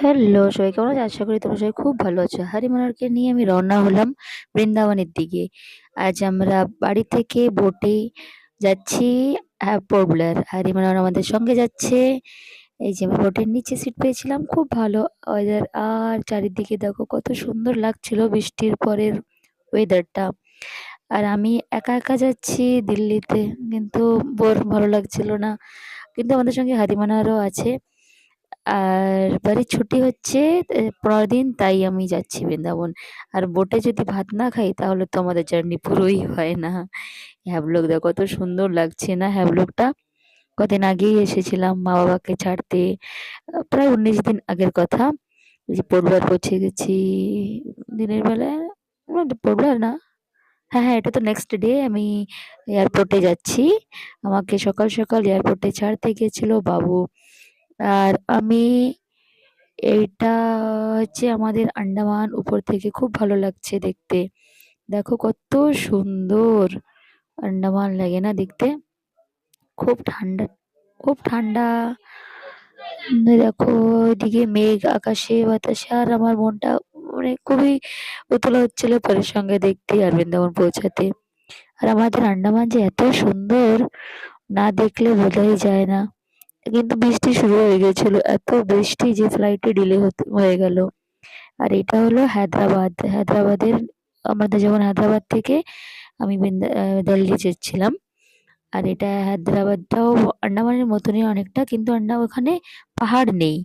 Hello, সবাই কেমন আছো? আশা করি তোমরা সবাই খুব ভালো আছো। হারিমানারকে নিয়ে আমি রওনা হলাম বৃন্দাবনের দিকে। আজ আমরা বাড়ি থেকে বোটে যাচ্ছি পোর্টব্লেয়ার। হারিমানার আমাদের সঙ্গে যাচ্ছে। এই যে আমি বোটের নিচে সিট পেয়েছিলাম, খুব ভালো ওয়েদার আর চারিদিকে দেখো কত সুন্দর লাগছিল বৃষ্টির পরের ওয়েদারটা। আর আমি একা একা যাচ্ছি দিল্লিতে, কিন্তু বোর ভালো লাগছিল না। কিন্তু আমাদের সঙ্গে হারিমানারও আছে। আর বাড়ির ছুটি হচ্ছে পরের দিন তাই আমি যাচ্ছি বৃন্দাবন। আর বোটে যদি ভাত না খাই তাহলে তো আমাদের জার্নি পুরোই হয় না। হ্যাভলক দেখো কত সুন্দর লাগছে না হ্যাভলকটা? কদিন আগেই এসেছিলাম মা-বাবাকে ছাড়তে। প্রায় ১৯ দিন আগের কথা। যে পোর্টব্লেয়ার পৌঁছে গেছি দিনের বেলায় পোর্টব্লেয়ার না। হ্যাঁ, হ্যাঁ এটা তো নেক্সট ডে আমি এয়ারপোর্টে যাচ্ছি। আমাকে সকাল, সকাল এয়ারপোর্টে ছাড়তে গিয়েছিল বাবু। আর আমি এইটা হচ্ছে আমাদের আন্ডামান উপর থেকে খুব ভালো লাগছে দেখতে। দেখো কত সুন্দর আন্ডামান লাগে না দেখতে? খুব ঠান্ডা খুব ঠান্ডা। দেখো ওইদিকে মেঘ, আকাশে বাতাসে, আর আমার মনটা মানে খুবই উতলা হচ্ছিল পরের সঙ্গে দেখতে আর বৃন্দাবন পৌঁছাতে। আর আমাদের আন্ডামান যে এত সুন্দর, না দেখলে বোঝাই যায় না। কিন্তু বৃষ্টি শুরু হয়ে গেছিল। এত বৃষ্টি যে ফ্লাইটে ডিলে হয়ে গেল। আর এটা হলো হায়দ্রাবাদ। হায়দ্রাবাদের আমাদের যেমন হায়দ্রাবাদ থেকে আমি দিল্লি যাচ্ছিলাম। আর এটা হায়দ্রাবাদটাও আন্ডামানের মতনই অনেকটা কিন্তু আন্ডা ওখানে পাহাড় নেই।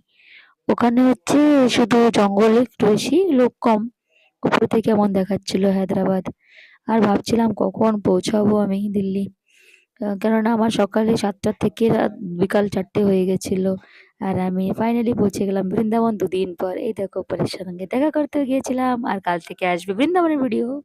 ওখানে হচ্ছে শুধু জঙ্গল একটু বেশি, লোক কম। উপর থেকে এমন দেখাচ্ছিল হায়দ্রাবাদ। আর ভাবছিলাম কখন পৌঁছাবো আমি দিল্লি। কেননা আমার সকালে ৭ঃ০০ থেকে রাত বিকাল চারটে হয়ে গেছিল। আর আমি ফাইনালি পৌঁছে গেলাম বৃন্দাবন দুদিন পর। এই দেখো পরের সঙ্গে দেখা করতে গিয়েছিলাম, আর কাল থেকে আসবে বৃন্দাবনের ভিডিও।